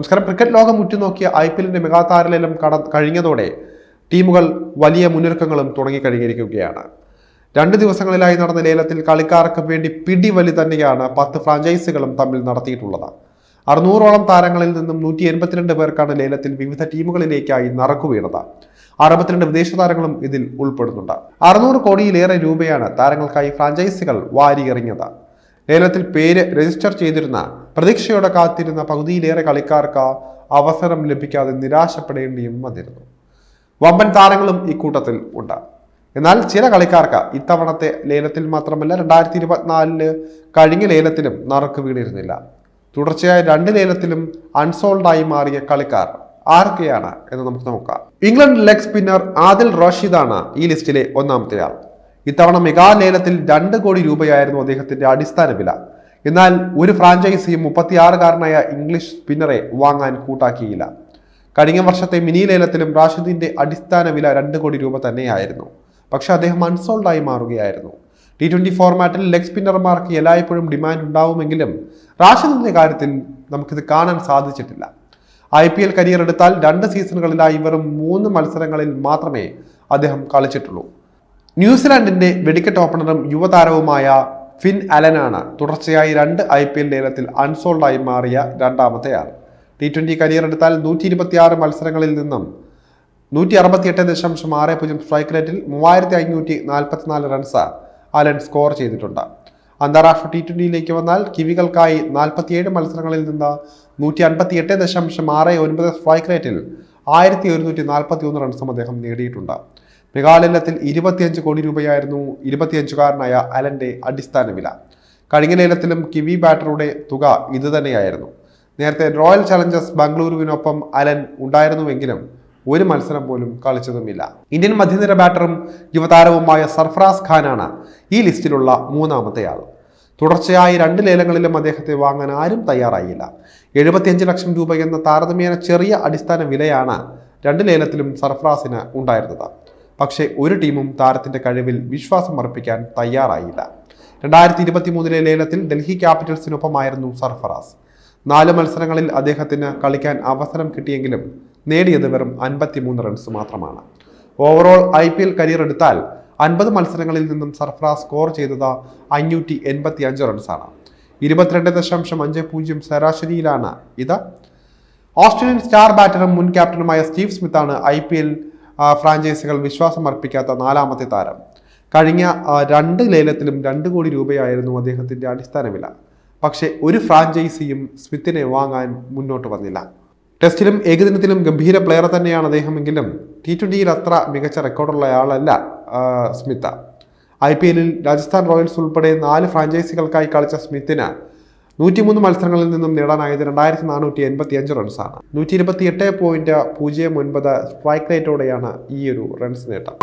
നമസ്കാരം. ക്രിക്കറ്റ് ലോകം ഉറ്റുനോക്കിയ ഐ പി എല്ലിന്റെ മെഗാതാരലേലം കട കഴിഞ്ഞതോടെ ടീമുകൾ വലിയ മുന്നൊരുക്കങ്ങളും തുടങ്ങിക്കഴിഞ്ഞിരിക്കുകയാണ്. രണ്ട് ദിവസങ്ങളിലായി നടന്ന ലേലത്തിൽ കളിക്കാർക്ക് വേണ്ടി പിടിവലി തന്നെയാണ് പത്ത് ഫ്രാഞ്ചൈസികളും തമ്മിൽ നടത്തിയിട്ടുള്ളത്. അറുന്നൂറോളം താരങ്ങളിൽ നിന്നും നൂറ്റി എൺപത്തിരണ്ട് പേർക്കാണ് ലേലത്തിൽ വിവിധ ടീമുകളിലേക്കായി നറുക്കു വീണത്. അറുപത്തിരണ്ട് വിദേശ താരങ്ങളും ഇതിൽ ഉൾപ്പെടുന്നുണ്ട്. അറുന്നൂറ് കോടിയിലേറെ രൂപയാണ് താരങ്ങൾക്കായി ഫ്രാഞ്ചൈസികൾ വാരിയെറിഞ്ഞത്. ലേലത്തിൽ പേര് രജിസ്റ്റർ ചെയ്തിരുന്ന പ്രതീക്ഷയോടെ കാത്തിരുന്ന പകുതിയിലേറെ കളിക്കാർക്ക് അവസരം ലഭിക്കാതെ നിരാശപ്പെടേണ്ടിയും വന്നിരുന്നു. വമ്പൻ താരങ്ങളും ഇക്കൂട്ടത്തിൽ ഉണ്ട്. എന്നാൽ ചില കളിക്കാർക്ക് ഇത്തവണത്തെ ലേലത്തിൽ മാത്രമല്ല രണ്ടായിരത്തി ഇരുപത്തിനാലിൽ കഴിഞ്ഞ ലേലത്തിലും നറുക്ക് വീണിരുന്നില്ല. തുടർച്ചയായ രണ്ട് ലേലത്തിലും അൺസോൾഡായി മാറിയ കളിക്കാർ ആരൊക്കെയാണ് എന്ന് നമുക്ക് നോക്കാം. ഇംഗ്ലണ്ട് ലെഗ് സ്പിന്നർ ആദിൽ റഷീദാണ് ഈ ലിസ്റ്റിലെ ഒന്നാമത്തെ ആൾ. ഇത്തവണ മെഗാ ലേലത്തിൽ രണ്ട് കോടി രൂപയായിരുന്നു അദ്ദേഹത്തിന്റെ അടിസ്ഥാന വില. എന്നാൽ ഒരു ഫ്രാഞ്ചൈസിയും മുപ്പത്തിയാറുകാരനായ ഇംഗ്ലീഷ് സ്പിന്നറെ വാങ്ങാൻ കൂട്ടാക്കിയില്ല. കഴിഞ്ഞ വർഷത്തെ മിനി ലേലത്തിലും റാഷിദിന്റെ അടിസ്ഥാന വില രണ്ട് കോടി രൂപ തന്നെയായിരുന്നു. പക്ഷെ അദ്ദേഹം അൺസോൾഡായി മാറുകയായിരുന്നു. ടി ട്വന്റി ഫോർമാറ്റിൽ ലെഗ് സ്പിന്നർമാർക്ക് എല്ലായ്പ്പോഴും ഡിമാൻഡ് ഉണ്ടാവുമെങ്കിലും റാഷിദിന്റെ കാര്യത്തിൽ നമുക്കിത് കാണാൻ സാധിച്ചിട്ടില്ല. ഐ പി എൽ കരിയർ എടുത്താൽ രണ്ട് സീസണുകളിലായി വെറും മൂന്ന് മത്സരങ്ങളിൽ മാത്രമേ അദ്ദേഹം കളിച്ചിട്ടുള്ളൂ. ന്യൂസിലാൻഡിന്റെ വെടിക്കെട്ട് ഓപ്പണറും യുവതാരവുമായ ഫിൻ അലനാണ് തുടർച്ചയായി രണ്ട് ഐ പി എൽ ലേലത്തിൽ അൺസോൾഡായി മാറിയ രണ്ടാമത്തെ ആൾ ടി ട്വന്റി കരിയർ എടുത്താൽ നൂറ്റി ഇരുപത്തിയാറ് മത്സരങ്ങളിൽ നിന്നും നൂറ്റി അറുപത്തിയെട്ട് ദശാംശം ആറ് പൂജ്യം സ്ട്രൈക്ക് റേറ്റിൽ മൂവായിരത്തി അഞ്ഞൂറ്റി നാൽപ്പത്തിനാല് റൺസ് അലൻ സ്കോർ ചെയ്തിട്ടുണ്ട്. അന്താരാഷ്ട്ര ടി ട്വന്റിയിലേക്ക് വന്നാൽ കിവികൾക്കായി നാൽപ്പത്തിയേഴ് മത്സരങ്ങളിൽ നിന്ന് നൂറ്റി അൻപത്തിയെട്ട് ദശാംശം ആറ് ഒൻപത് സ്ട്രൈക്ക് റേറ്റിൽ ആയിരത്തി ഒരുന്നൂറ്റി നാൽപ്പത്തി ഒന്ന് റൺസും അദ്ദേഹം നേടിയിട്ടുണ്ട്. മെഗാലയത്തിൽ ഇരുപത്തിയഞ്ച് കോടി രൂപയായിരുന്നു ഇരുപത്തിയഞ്ചുകാരനായ അലന്റെ അടിസ്ഥാന വില കഴിഞ്ഞ ലേലത്തിലും കിവി ബാറ്ററുടെ തുക ഇതുതന്നെയായിരുന്നു. നേരത്തെ റോയൽ ചലഞ്ചേഴ്സ് ബംഗളൂരുവിനൊപ്പം അലൻ ഉണ്ടായിരുന്നുവെങ്കിലും ഒരു മത്സരം പോലും കളിച്ചതുമില്ല. ഇന്ത്യൻ മധ്യനിര ബാറ്ററും യുവതാരവുമായ സർഫറാസ് ഖാനാണ് ഈ ലിസ്റ്റിലുള്ള മൂന്നാമത്തെ ആൾ തുടർച്ചയായി രണ്ട് ലേലങ്ങളിലും അദ്ദേഹത്തെ വാങ്ങാൻ ആരും തയ്യാറായില്ല. എഴുപത്തിയഞ്ച് ലക്ഷം രൂപ എന്ന താരതമ്യേന ചെറിയ അടിസ്ഥാന വിലയാണ് രണ്ട് ലേലത്തിലും സർഫറാസിന് ഉണ്ടായിരുന്നത്. പക്ഷേ ഒരു ടീമും താരത്തിന്റെ കഴിവിൽ വിശ്വാസം അർപ്പിക്കാൻ തയ്യാറായില്ല. രണ്ടായിരത്തി ഇരുപത്തി മൂന്നിലെ ലേലത്തിൽ ഡൽഹി ക്യാപിറ്റൽസിനൊപ്പമായിരുന്നു സർഫറാസ്. നാല് മത്സരങ്ങളിൽ അദ്ദേഹത്തിന് കളിക്കാൻ അവസരം കിട്ടിയെങ്കിലും നേടിയത് വെറും അൻപത്തിമൂന്ന് റൺസ് മാത്രമാണ്. Overall I P L career എടുത്താൽ അൻപത് മത്സരങ്ങളിൽ നിന്നും സർഫറാസ് സ്കോർ ചെയ്തത് അഞ്ഞൂറ്റി എൺപത്തി അഞ്ച് റൺസാണ് ഇരുപത്തിരണ്ട് ദശാംശം അഞ്ച് പൂജ്യം ശരാശരിയിലാണ് ഇത്. ഓസ്ട്രേലിയൻ സ്റ്റാർ ബാറ്ററും മുൻ ക്യാപ്റ്റനുമായ സ്റ്റീവ് സ്മിത്താണ് ഐ പി എൽ ഫ്രാഞ്ചൈസികൾ വിശ്വാസം അർപ്പിക്കാത്ത നാലാമത്തെ താരം. കഴിഞ്ഞ രണ്ട് ലേലത്തിലും രണ്ട് കോടി രൂപയായിരുന്നു അദ്ദേഹത്തിന്റെ അടിസ്ഥാന വില പക്ഷേ ഒരു ഫ്രാഞ്ചൈസിയും സ്മിത്തിനെ വാങ്ങാൻ മുന്നോട്ട് വന്നില്ല. ടെസ്റ്റിലും ഏകദിനത്തിലും ഗംഭീര പ്ലെയർ തന്നെയാണ് അദ്ദേഹമെങ്കിലും ടി ട്വന്റിയിൽ അത്ര മികച്ച റെക്കോർഡുള്ള ആളല്ല സ്മിത്ത ഐ പി എല്ലിൽ രാജസ്ഥാൻ റോയൽസ് ഉൾപ്പെടെ നാല് ഫ്രാഞ്ചൈസികൾക്കായി കളിച്ച സ്മിത്തിന് നൂറ്റിമൂന്ന് മത്സരങ്ങളിൽ നിന്നും നേടാനായത് രണ്ടായിരത്തി നാനൂറ്റി എൺപത്തി അഞ്ച് റൺസാണ്. നൂറ്റി ഇരുപത്തി എട്ട് പോയിന്റ് പൂജ്യം ഒൻപത് സ്ട്രൈക്ക് റേറ്റോടെയാണ് ഈ ഒരു റൺസ് നേട്ടം.